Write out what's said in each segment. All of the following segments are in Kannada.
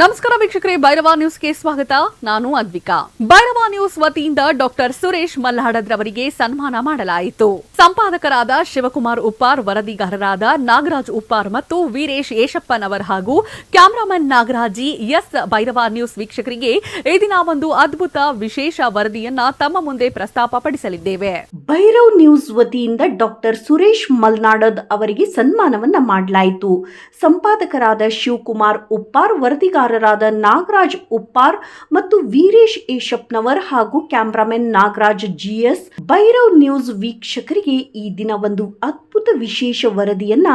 ನಮಸ್ಕಾರ ವೀಕ್ಷಕರೇ, ಭೈರವ ನ್ಯೂಸ್ಗೆ ಸ್ವಾಗತ. ನಾನು ಅದ್ವಿಕಾ. ಭೈರವ ನ್ಯೂಸ್ ವತಿಯಿಂದ ಡಾಕ್ಟರ್ ಸುರೇಶ್ ಮಲ್ಲಾಡದ್ರವರಿಗೆ ಸನ್ಮಾನ ಮಾಡಲಾಯಿತು. ಸಂಪಾದಕರಾದ ಶಿವಕುಮಾರ್ ಉಪ್ಪಾರ್, ವರದಿಗಾರರಾದ ನಾಗರಾಜ್ ಉಪ್ಪಾರ್ ಮತ್ತು ವೀರೇಶ್ ಯೇಶಪ್ಪನವರ್ ಹಾಗೂ cameraman Nagaraji S Bhairava news ವೀಕ್ಷಕರಿಗೆ ಈ ದಿನ ಒಂದು ಅದ್ಭುತ ವಿಶೇಷ ವರದಿಯನ್ನ ತಮ್ಮ ಮುಂದೆ ಪ್ರಸ್ತಾಪಪಡಿಸಲಿದ್ದೇವೆ. ಭೈರವ್ ನ್ಯೂಸ್ ವತಿಯಿಂದ ಡಾಕ್ಟರ್ ಸುರೇಶ್ ಮಲ್ನಾಡದ್ ಅವರಿಗೆ ಸನ್ಮಾನವನ್ನ ಮಾಡಲಾಯಿತು. ಸಂಪಾದಕರಾದ ಶಿವಕುಮಾರ್ ಉಪ್ಪಾರ್ ವರದಿಗಾರರಾದ ನಾಗರಾಜ್ ಉಪ್ಪಾರ್ ಮತ್ತು ವೀರೇಶ್ ಏಶಪ್ನವರ್ ಹಾಗೂ cameraman Nagaraj GS Bhairav news ವೀಕ್ಷಕರಿಗೆ ಈ ದಿನ ಒಂದು ಅದ್ಭುತ ವಿಶೇಷ ವರದಿಯನ್ನ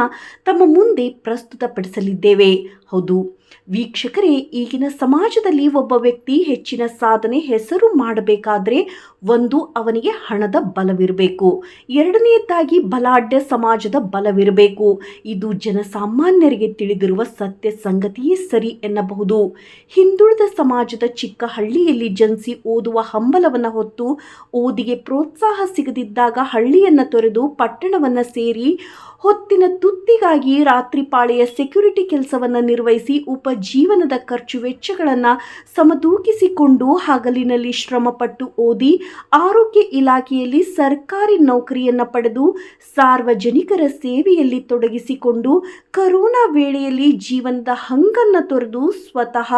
ತಮ್ಮ ಮುಂದೆ ಪ್ರಸ್ತುತಪಡಿಸಲಿದ್ದೇವೆ. ಹೌದು. ವೀಕ್ಷಕರೇ, ಈಗಿನ ಸಮಾಜದಲ್ಲಿ ಒಬ್ಬ ವ್ಯಕ್ತಿ ಹೆಚ್ಚಿನ ಸಾಧನೆ ಹೆಸರು ಮಾಡಬೇಕಾದ್ರೆ ಒಂದು ಅವನಿಗೆ ಹಣದ ಬಲವಿರಬೇಕು. ಎರಡನೆಯದಾಗಿ ಬಲಾಢ್ಯ ಸಮಾಜದ ಬಲವಿರಬೇಕು. ಇದು ಜನಸಾಮಾನ್ಯರಿಗೆ ತಿಳಿದಿರುವ ಸತ್ಯ ಸಂಗತಿಯೇ ಸರಿ ಎನ್ನಬಹುದು. ಹಿಂದುಳಿದ ಸಮಾಜದ ಚಿಕ್ಕ ಹಳ್ಳಿಯಲ್ಲಿ ಜನಿಸಿ ಓದುವ ಹಂಬಲವನ್ನು ಹೊತ್ತು ಓದಿಗೆ ಪ್ರೋತ್ಸಾಹ ಸಿಗದಿದ್ದಾಗ ಹಳ್ಳಿಯನ್ನು ತೊರೆದು ಪಟ್ಟಣವನ್ನು ಸೇರಿ ಹೊತ್ತಿನ ತುತ್ತಿಗಾಗಿ ರಾತ್ರಿ ಪಾಳೆಯ ಸೆಕ್ಯೂರಿಟಿ ಕೆಲಸವನ್ನು ನಿರ್ವಹಿಸಿ ಉಪಜೀವನದ ಖರ್ಚು ವೆಚ್ಚಗಳನ್ನು ಸಮದೂಕಿಸಿಕೊಂಡು ಹಗಲಿನಲ್ಲಿ ಶ್ರಮಪಟ್ಟು ಓದಿ ಆರೋಗ್ಯ ಇಲಾಖೆಯಲ್ಲಿ ಸರ್ಕಾರಿ ನೌಕರಿಯನ್ನು ಪಡೆದು ಸಾರ್ವಜನಿಕರ ಸೇವೆಯಲ್ಲಿ ತೊಡಗಿಸಿಕೊಂಡು ಕರೋನಾ ವೇಳೆಯಲ್ಲಿ ಜೀವನದ ಹಂಗನ್ನು ತೊರೆದು ಸ್ವತಃ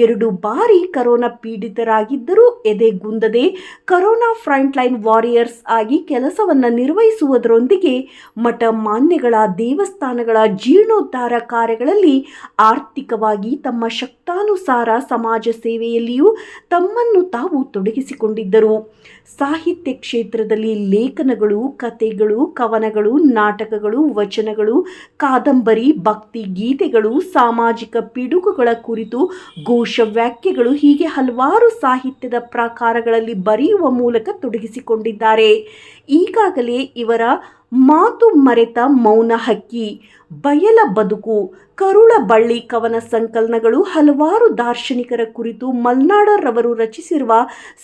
ಎರಡು ಬಾರಿ ಕರೋನಾ ಪೀಡಿತರಾಗಿದ್ದರೂ ಎದೆಗುಂದದೆ ಕರೋನಾ ಫ್ರಂಟ್ಲೈನ್ ವಾರಿಯರ್ಸ್ ಆಗಿ ಕೆಲಸವನ್ನು ನಿರ್ವಹಿಸುವುದರೊಂದಿಗೆ ಮಠ ಮಾನ್ಯಗಳ ದೇವಸ್ಥಾನಗಳ ಜೀರ್ಣೋದ್ಧಾರ ಕಾರ್ಯಗಳಲ್ಲಿ ಆರ್ಥಿಕವಾಗಿ ತಮ್ಮ ಶಕ್ತಾನುಸಾರ ಸಮಾಜ ಸೇವೆಯಲ್ಲಿಯೂ ತಮ್ಮನ್ನು ತಾವು ತೊಡಗಿಸಿಕೊಂಡಿದ್ದರು. ಸಾಹಿತ್ಯ ಕ್ಷೇತ್ರದಲ್ಲಿ ಲೇಖನಗಳು, ಕಥೆಗಳು, ಕವನಗಳು, ನಾಟಕಗಳು, ವಚನಗಳು, ಕಾದಂಬರಿ, ಭಕ್ತಿ ಗೀತೆಗಳು, ಸಾಮಾಜಿಕ ಪಿಡುಗುಗಳ ಕುರಿತು ಘೋಷ ಘೋಷವ್ಯಾಖ್ಯೆಗಳು ಹೀಗೆ ಹಲವಾರು ಸಾಹಿತ್ಯದ ಪ್ರಕಾರಗಳಲ್ಲಿ ಬರೆಯುವ ಮೂಲಕ ತೊಡಗಿಸಿಕೊಂಡಿದ್ದಾರೆ. ಈಗಾಗಲೇ ಇವರ ಮಾತು ಮರೆತ ಮೌನ ಹಕ್ಕಿ, ಬಯಲ ಬದುಕು, ಕರುಳ ಬಳ್ಳಿ ಕವನ ಸಂಕಲನಗಳು ಹಲವಾರು ದಾರ್ಶನಿಕರ ಕುರಿತು ಮಲ್ನಾಡರವರು ರಚಿಸಿರುವ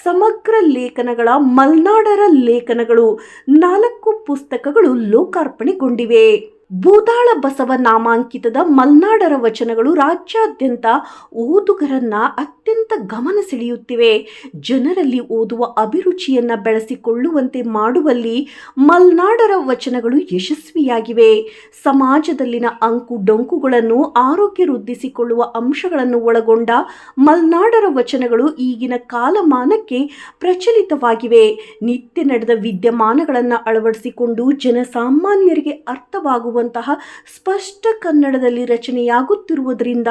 ಸಮಗ್ರ ಲೇಖನಗಳ ಮಲ್ನಾಡರ ಲೇಖನಗಳು ನಾಲ್ಕು ಪುಸ್ತಕಗಳು ಲೋಕಾರ್ಪಣೆಗೊಂಡಿವೆ. ಭೂತಾಳ ಬಸವ ನಾಮಾಂಕಿತದ ಮಲ್ನಾಡರ ವಚನಗಳು ರಾಜ್ಯಾದ್ಯಂತ ಓದುಗರನ್ನ ಅತ್ಯಂತ ಗಮನ ಸೆಳೆಯುತ್ತಿವೆ. ಜನರಲ್ಲಿ ಓದುವ ಅಭಿರುಚಿಯನ್ನ ಬೆಳೆಸಿಕೊಳ್ಳುವಂತೆ ಮಾಡುವಲ್ಲಿ ಮಲ್ನಾಡರ ವಚನಗಳು ಯಶಸ್ವಿಯಾಗಿವೆ. ಸಮಾಜದಲ್ಲಿನ ಅಂಕು ಡೊಂಕುಗಳನ್ನು ಆರೋಗ್ಯ ವೃದ್ಧಿಸಿಕೊಳ್ಳುವ ಅಂಶಗಳನ್ನು ಒಳಗೊಂಡ ಮಲ್ನಾಡರ ವಚನಗಳು ಈಗಿನ ಕಾಲಮಾನಕ್ಕೆ ಪ್ರಚಲಿತವಾಗಿವೆ. ನಿತ್ಯ ನಡೆದ ವಿದ್ಯಮಾನಗಳನ್ನು ಅಳವಡಿಸಿಕೊಂಡು ಜನಸಾಮಾನ್ಯರಿಗೆ ಅರ್ಥವಾಗುವಂತಹ ಸ್ಪಷ್ಟ ಕನ್ನಡದಲ್ಲಿ ರಚನೆಯಾಗುತ್ತಿರುವುದರಿಂದ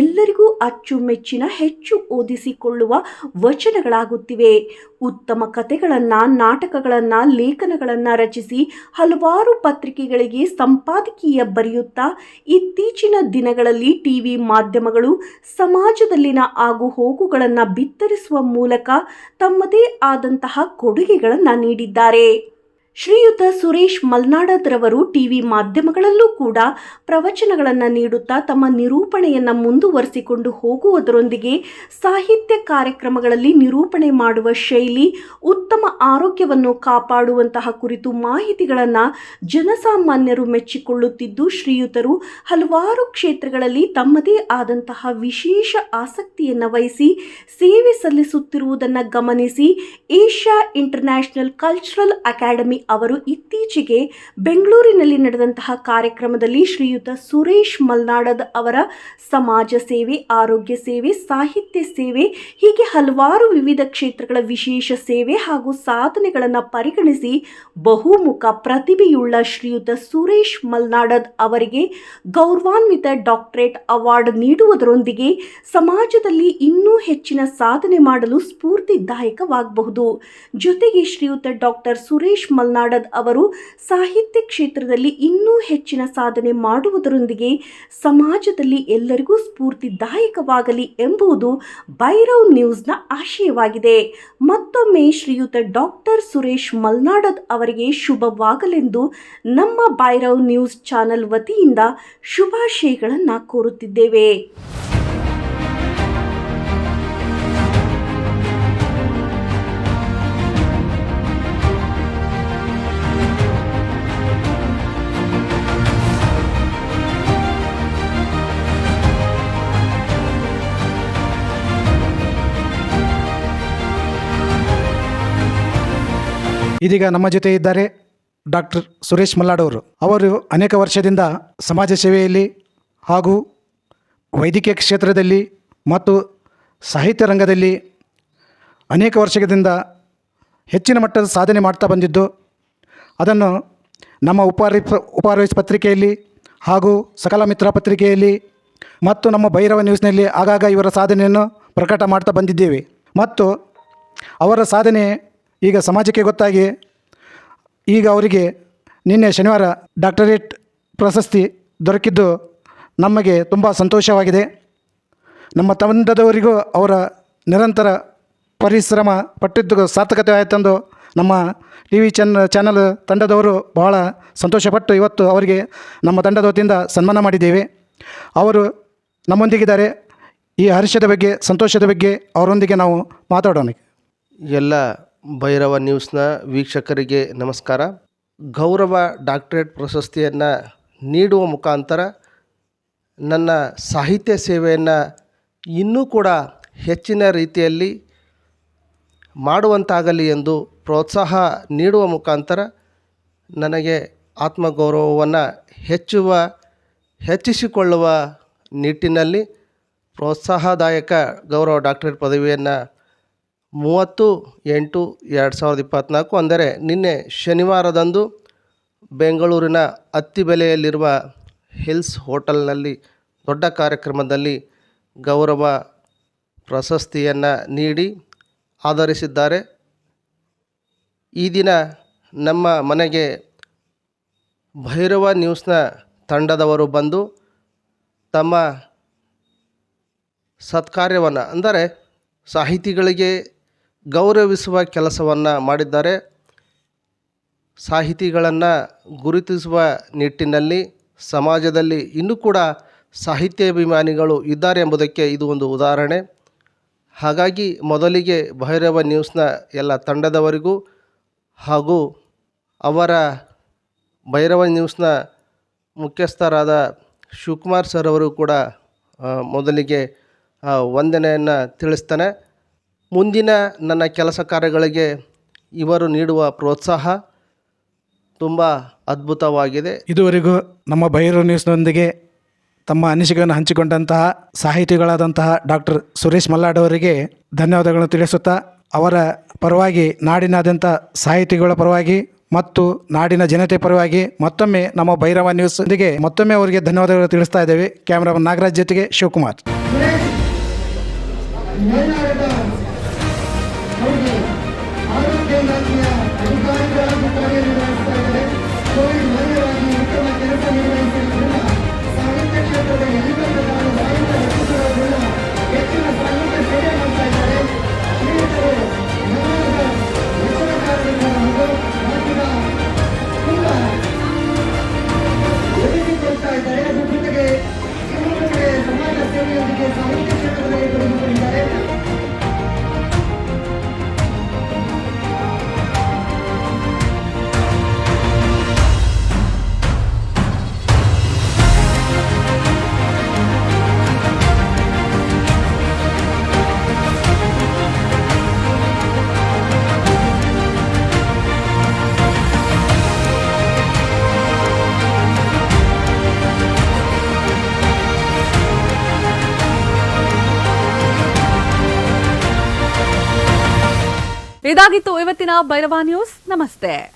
ಎಲ್ಲರಿಗೂ ಅಚ್ಚುಮೆಚ್ಚಿನ ಹೆಚ್ಚು ಓದಿಸಿಕೊಳ್ಳುವ ವಚನಗಳಾಗುತ್ತಿವೆ. ಉತ್ತಮ ಕಥೆಗಳನ್ನು, ನಾಟಕಗಳನ್ನು, ಲೇಖನಗಳನ್ನು ರಚಿಸಿ ಹಲವಾರು ಪತ್ರಿಕೆಗಳಿಗೆ ಸಂಪಾದಕೀಯ ಬರೆಯುತ್ತಾ ಇತ್ತೀಚಿನ ದಿನಗಳಲ್ಲಿ ಟಿವಿ ಮಾಧ್ಯಮಗಳು ಸಮಾಜದಲ್ಲಿನ ಆಗು ಹೋಗುಗಳನ್ನು ಬಿತ್ತರಿಸುವ ಮೂಲಕ ತಮ್ಮದೇ ಆದಂತಹ ಕೊಡುಗೆಗಳನ್ನು ನೀಡಿದ್ದಾರೆ. ಶ್ರೀಯುತ ಸುರೇಶ್ ಮಲ್ನಾಡದ್ರವರು ಟಿವಿ ಮಾಧ್ಯಮಗಳಲ್ಲೂ ಕೂಡ ಪ್ರವಚನಗಳನ್ನು ನೀಡುತ್ತಾ ತಮ್ಮ ನಿರೂಪಣೆಯನ್ನು ಮುಂದುವರಿಸಿಕೊಂಡು ಹೋಗುವುದರೊಂದಿಗೆ ಸಾಹಿತ್ಯ ಕಾರ್ಯಕ್ರಮಗಳಲ್ಲಿ ನಿರೂಪಣೆ ಮಾಡುವ ಶೈಲಿ, ಉತ್ತಮ ಆರೋಗ್ಯವನ್ನು ಕಾಪಾಡುವಂತಹ ಕುರಿತು ಮಾಹಿತಿಗಳನ್ನು ಜನಸಾಮಾನ್ಯರು ಮೆಚ್ಚಿಕೊಳ್ಳುತ್ತಿದ್ದು, ಶ್ರೀಯುತರು ಹಲವಾರು ಕ್ಷೇತ್ರಗಳಲ್ಲಿ ತಮ್ಮದೇ ಆದಂತಹ ವಿಶೇಷ ಆಸಕ್ತಿಯನ್ನು ವಹಿಸಿ ಸೇವೆ ಸಲ್ಲಿಸುತ್ತಿರುವುದನ್ನು ಗಮನಿಸಿ ಏಷ್ಯಾ ಇಂಟರ್ನ್ಯಾಷನಲ್ ಕಲ್ಚರಲ್ ಅಕಾಡೆಮಿ ಅವರು ಇತ್ತೀಚೆಗೆ ಬೆಂಗಳೂರಿನಲ್ಲಿ ನಡೆದಂತಹ ಕಾರ್ಯಕ್ರಮದಲ್ಲಿ ಶ್ರೀಯುತ ಸುರೇಶ್ ಮಲ್ನಾಡದ್ ಅವರ ಸಮಾಜ ಸೇವೆ, ಆರೋಗ್ಯ ಸೇವೆ, ಸಾಹಿತ್ಯ ಸೇವೆ, ಹೀಗೆ ಹಲವಾರು ವಿವಿಧ ಕ್ಷೇತ್ರಗಳ ವಿಶೇಷ ಸೇವೆ ಹಾಗೂ ಸಾಧನೆಗಳನ್ನು ಪರಿಗಣಿಸಿ ಬಹುಮುಖ ಪ್ರತಿಭೆಯುಳ್ಳ ಶ್ರೀಯುತ ಸುರೇಶ್ ಮಲ್ನಾಡದ್ ಅವರಿಗೆ ಗೌರವಾನ್ವಿತ ಡಾಕ್ಟರೇಟ್ ಅವಾರ್ಡ್ ನೀಡುವುದರೊಂದಿಗೆ ಸಮಾಜದಲ್ಲಿ ಇನ್ನೂ ಹೆಚ್ಚಿನ ಸಾಧನೆ ಮಾಡಲು ಸ್ಫೂರ್ತಿದಾಯಕವಾಗಬಹುದು. ಜೊತೆಗೆ ಶ್ರೀಯುತ ಡಾಕ್ಟರ್ ಸುರೇಶ್ ಮಲ್ನಾಡದ್ ಅವರು ಸಾಹಿತ್ಯ ಕ್ಷೇತ್ರದಲ್ಲಿ ಇನ್ನೂ ಹೆಚ್ಚಿನ ಸಾಧನೆ ಮಾಡುವುದರೊಂದಿಗೆ ಸಮಾಜದಲ್ಲಿ ಎಲ್ಲರಿಗೂ ಸ್ಫೂರ್ತಿದಾಯಕವಾಗಲಿ ಎಂಬುದು ಭೈರವ್ ನ್ಯೂಸ್ನ ಆಶಯವಾಗಿದೆ. ಮತ್ತೊಮ್ಮೆ ಶ್ರೀಯುತ ಡಾಕ್ಟರ್ ಸುರೇಶ್ ಮಲ್ನಾಡದ್ ಅವರಿಗೆ ಶುಭವಾಗಲೆಂದು ನಮ್ಮ ಭೈರವ್ ನ್ಯೂಸ್ ಚಾನೆಲ್ ವತಿಯಿಂದ ಶುಭಾಶಯಗಳನ್ನು ಕೋರುತ್ತಿದ್ದೇವೆ. ಇದೀಗ ನಮ್ಮ ಜೊತೆ ಇದ್ದಾರೆ ಡಾಕ್ಟರ್ ಸುರೇಶ್ ಮಲ್ಲಾಡವರು ಅವರು ಅನೇಕ ವರ್ಷದಿಂದ ಸಮಾಜ ಸೇವೆಯಲ್ಲಿ ಹಾಗೂ ವೈದ್ಯಕೀಯ ಕ್ಷೇತ್ರದಲ್ಲಿ ಮತ್ತು ಸಾಹಿತ್ಯ ರಂಗದಲ್ಲಿ ಅನೇಕ ವರ್ಷದಿಂದ ಹೆಚ್ಚಿನ ಮಟ್ಟದ ಸಾಧನೆ ಮಾಡ್ತಾ ಬಂದಿದ್ದು, ಅದನ್ನು ನಮ್ಮ ಉಪಾರಿ ಉಪಾರೈಸ್ ಪತ್ರಿಕೆಯಲ್ಲಿ ಹಾಗೂ ಸಕಲ ಮಿತ್ರ ಪತ್ರಿಕೆಯಲ್ಲಿ ಮತ್ತು ನಮ್ಮ ಭೈರವ ನ್ಯೂಸ್ನಲ್ಲಿ ಆಗಾಗ ಇವರ ಸಾಧನೆಯನ್ನು ಪ್ರಕಟ ಮಾಡ್ತಾ ಬಂದಿದ್ದೇವೆ. ಮತ್ತು ಅವರ ಸಾಧನೆ ಈಗ ಸಮಾಜಕ್ಕೆ ಗೊತ್ತಾಗಿ ಈಗ ಅವರಿಗೆ ನಿನ್ನೆ ಶನಿವಾರ ಡಾಕ್ಟರೇಟ್ ಪ್ರಶಸ್ತಿ ದೊರಕಿದ್ದು ನಮಗೆ ತುಂಬ ಸಂತೋಷವಾಗಿದೆ. ನಮ್ಮ ತಂಡದವರಿಗೂ ಅವರ ನಿರಂತರ ಪರಿಶ್ರಮ ಪಟ್ಟಿದ್ದು ಸಾರ್ಥಕತೆ ಆಯಿತೆಂದು ನಮ್ಮ ಟಿ ವಿ ಚನ್, ಚಾನಲ್ ತಂಡದವರು ಬಹಳ ಸಂತೋಷಪಟ್ಟು ಇವತ್ತು ಅವರಿಗೆ ನಮ್ಮ ತಂಡದ ವತಿಯಿಂದ ಸನ್ಮಾನ ಮಾಡಿದ್ದೇವೆ. ಅವರು ನಮ್ಮೊಂದಿಗಿದ್ದಾರೆ. ಈ ಹರ್ಷದ ಬಗ್ಗೆ, ಸಂತೋಷದ ಬಗ್ಗೆ ಅವರೊಂದಿಗೆ ನಾವು ಮಾತಾಡೋಣ. ಎಲ್ಲ ಭೈರವ ನ್ಯೂಸ್ನ ವೀಕ್ಷಕರಿಗೆ ನಮಸ್ಕಾರ. ಗೌರವ ಡಾಕ್ಟರೇಟ್ ಪ್ರಶಸ್ತಿಯನ್ನು ನೀಡುವ ಮುಖಾಂತರ ನನ್ನ ಸಾಹಿತ್ಯ ಸೇವೆಯನ್ನು ಇನ್ನೂ ಕೂಡ ಹೆಚ್ಚಿನ ರೀತಿಯಲ್ಲಿ ಮಾಡುವಂತಾಗಲಿ ಎಂದು ಪ್ರೋತ್ಸಾಹ ನೀಡುವ ಮುಖಾಂತರ ನನಗೆ ಆತ್ಮಗೌರವವನ್ನು ಹೆಚ್ಚುವ, ಹೆಚ್ಚಿಸಿಕೊಳ್ಳುವ ನಿಟ್ಟಿನಲ್ಲಿ ಪ್ರೋತ್ಸಾಹದಾಯಕ ಗೌರವ ಡಾಕ್ಟರೇಟ್ ಪದವಿಯನ್ನು ಮೂವತ್ತು, ಎಂಟು, ಎರಡು ಸಾವಿರದ ಇಪ್ಪತ್ತ್ನಾಲ್ಕು ಅಂದರೆ ನಿನ್ನೆ ಶನಿವಾರದಂದು ಬೆಂಗಳೂರಿನ ಅತ್ತಿಬೆಲೆಯಲ್ಲಿರುವ ಹಿಲ್ಸ್ ಹೋಟೆಲ್ನಲ್ಲಿ ದೊಡ್ಡ ಕಾರ್ಯಕ್ರಮದಲ್ಲಿ ಗೌರವ ಪ್ರಶಸ್ತಿಯನ್ನು ನೀಡಿ ಆಧರಿಸಿದ್ದಾರೆ. ಈ ದಿನ ನಮ್ಮ ಮನೆಗೆ ಭೈರವ ನ್ಯೂಸ್ನ ತಂಡದವರು ಬಂದು ತಮ್ಮ ಸತ್ಕಾರ್ಯವನ್ನು ಅಂದರೆ ಸಾಹಿತಿಗಳಿಗೆ ಗೌರವಿಸುವ ಕೆಲಸವನ್ನು ಮಾಡಿದ್ದಾರೆ. ಸಾಹಿತಿಗಳನ್ನು ಗುರುತಿಸುವ ನಿಟ್ಟಿನಲ್ಲಿ ಸಮಾಜದಲ್ಲಿ ಇನ್ನೂ ಕೂಡ ಸಾಹಿತ್ಯಾಭಿಮಾನಿಗಳು ಇದ್ದಾರೆ ಎಂಬುದಕ್ಕೆ ಇದು ಒಂದು ಉದಾಹರಣೆ. ಹಾಗಾಗಿ ಮೊದಲಿಗೆ ಭೈರವ ನ್ಯೂಸ್ನ ಎಲ್ಲ ತಂಡದವರಿಗೂ ಹಾಗೂ ಅವರ ಭೈರವ ನ್ಯೂಸ್ನ ಮುಖ್ಯಸ್ಥರಾದ ಶಿವಕುಮಾರ್ ಸರ್ ಅವರು ಕೂಡ ಮೊದಲಿಗೆ ವಂದನೆಯನ್ನು ತಿಳಿಸ್ತಾನೆ. ಮುಂದಿನ ನನ್ನ ಕೆಲಸ ಕಾರ್ಯಗಳಿಗೆ ಇವರು ನೀಡುವ ಪ್ರೋತ್ಸಾಹ ತುಂಬ ಅದ್ಭುತವಾಗಿದೆ. ಇದುವರೆಗೂ ನಮ್ಮ ಭೈರವ ನ್ಯೂಸ್ನೊಂದಿಗೆ ತಮ್ಮ ಅನಿಸಿಕೆಯನ್ನು ಹಂಚಿಕೊಂಡಂತಹ ಸಾಹಿತಿಗಳಾದಂತಹ ಡಾಕ್ಟರ್ ಸುರೇಶ್ ಮಲ್ಲಾಡ್ ಅವರಿಗೆ ಧನ್ಯವಾದಗಳನ್ನು ತಿಳಿಸುತ್ತಾ, ಅವರ ಪರವಾಗಿ ನಾಡಿನಾದ್ಯಂತ ಸಾಹಿತಿಗಳ ಪರವಾಗಿ ಮತ್ತು ನಾಡಿನ ಜನತೆ ಪರವಾಗಿ ಮತ್ತೊಮ್ಮೆ ನಮ್ಮ ಭೈರವ ನ್ಯೂಸ್ಗೆ ಮತ್ತೊಮ್ಮೆ ಅವರಿಗೆ ಧನ್ಯವಾದಗಳು ತಿಳಿಸ್ತಾ ಇದ್ದೇವೆ. ಕ್ಯಾಮ್ರಾಮನ್ ನಾಗರಾಜ್ ಜೊತೆಗೆ ಶಿವಕುಮಾರ್. ಇದಾಗಿತ್ತು ಇವತ್ತಿನ ಭೈರವ ನ್ಯೂಸ್. ನಮಸ್ತೆ.